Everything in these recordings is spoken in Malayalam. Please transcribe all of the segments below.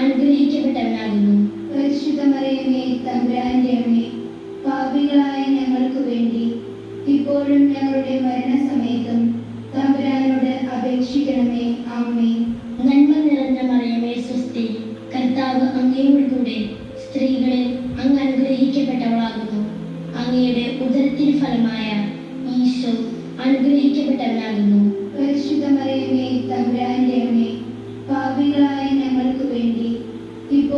അനുഗ്രഹിക്കപ്പെട്ടവനാകുന്നു. പരിശുദ്ധ മറിയമേ തമ്പുരാന്റെ അമ്മേ പാപികളായ ഞങ്ങൾക്ക് വേണ്ടി ഇപ്പോഴും ഞങ്ങളുടെ മരണസമയത്തും തമ്പുരാനോട് അപേക്ഷിക്കണമേ ആമേ നന്മ നിറഞ്ഞ മറിയമേ സൃഷ്ടി കർത്താവ് അങ്ങയോട് കൂടെ സ്ത്രീകളെ അങ്ങ് അനുഗ്രഹിക്കപ്പെട്ടവളാകുന്നു. അങ്ങയുടെ ഉദരത്തിന് ഫലമായ ഈശോ അനുഗ്രഹിക്കപ്പെട്ടവനാകുന്നു.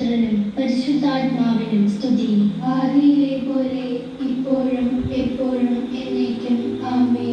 പുത്രനും പരിശുദ്ധാത്മാവിനും സ്തുതി. ആദിയിലെ പോലെ ഇപ്പോഴും എപ്പോഴും എന്നേക്കും. ആമേ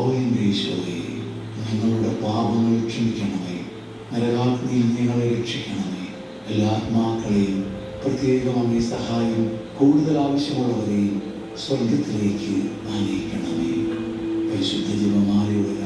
ഓ ഈശോയെ ഞങ്ങളുടെ പാപങ്ങൾ ക്ഷമിക്കണമേ. നരകാഗ്നിയിൽ ഞങ്ങളെ രക്ഷിക്കണമേ. എല്ലാ ആത്മാക്കളെയും പ്രത്യേകമായി സഹായം കൂടുതൽ ആവശ്യമുള്ളവരെയും സ്വർഗത്തിലേക്ക് ആനയിക്കണമേ. പരിശുദ്ധ ജീവമാലയുടെ